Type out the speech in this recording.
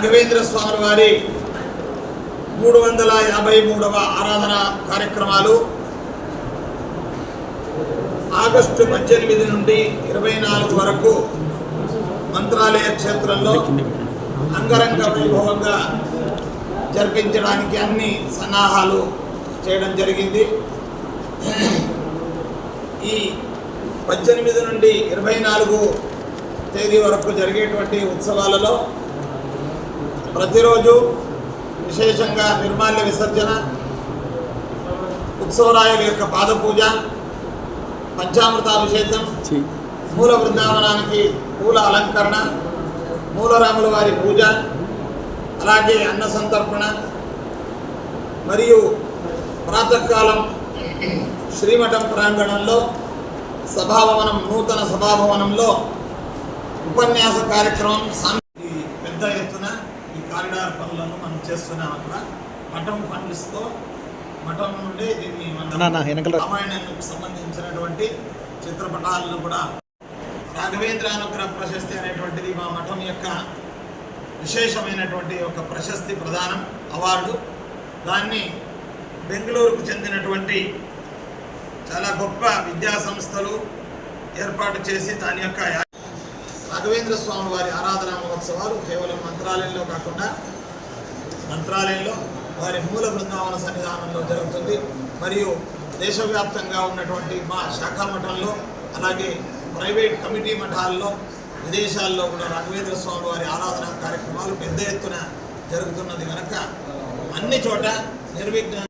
రాఘవేంద్ర స్వామి వారి మూడు వందల యాభై మూడవ ఆరాధన కార్యక్రమాలు. ఆగస్టు పద్దెనిమిది నుండి ఇరవై నాలుగు వరకు మంత్రాలయ క్షేత్రంలో అంగరంగ వైభవంగా జరిపించడానికి అన్ని సన్నాహాలు చేయడం జరిగింది. ఈ పద్దెనిమిది నుండి ఇరవై నాలుగు తేదీ వరకు జరిగేటువంటి ఉత్సవాలలో ప్రతిరోజు విశేషంగా నిర్మాల్య విసర్జన ఉత్సవరాయల యొక్క పాదపూజ పంచామృతాభిషేకం మూల బృందావనానికి పూల అలంకరణ మూలరాముల వారి పూజ అలాగే అన్న సంతర్పణ మరియు ప్రాతకాలం శ్రీమఠం ప్రాంగణంలో సభాభవనం నూతన సభాభవనంలో ఉపన్యాస కార్యక్రమం సాం- ఈ పెద్ద ఎత్తున ఈ కారిడార్ పనులను మనం చేస్తున్నాం అక్కడ మఠం ఫండ్స్తో మఠం నుండి దీన్ని మన. రామాయణానికి సంబంధించినటువంటి చిత్రపటాలను కూడా రాఘవేంద్ర అనుగ్రహ ప్రశస్తి అనేటువంటిది మా మఠం యొక్క విశేషమైనటువంటి ఒక ప్రశస్తి ప్రదానం అవార్డు దాన్ని బెంగళూరుకు చెందినటువంటి చాలా గొప్ప విద్యా సంస్థలు ఏర్పాటు చేసి దాని యొక్క రాఘవేంద్ర స్వామి వారి ఆరాధన మహోత్సవాలు కేవలం మంత్రాలయంలో కాకుండా మంత్రాలయంలో వారి మూల బృందావన సన్నిధానంలో జరుగుతుంది. మరియు దేశవ్యాప్తంగా ఉన్నటువంటి మా శాఖా మఠంలో అలాగే ప్రైవేట్ కమిటీ మఠాల్లో విదేశాల్లో కూడా రాఘవేంద్ర స్వామి వారి ఆరాధన కార్యక్రమాలు పెద్ద ఎత్తున జరుగుతున్నది కనుక అన్ని చోట నిర్విఘ్న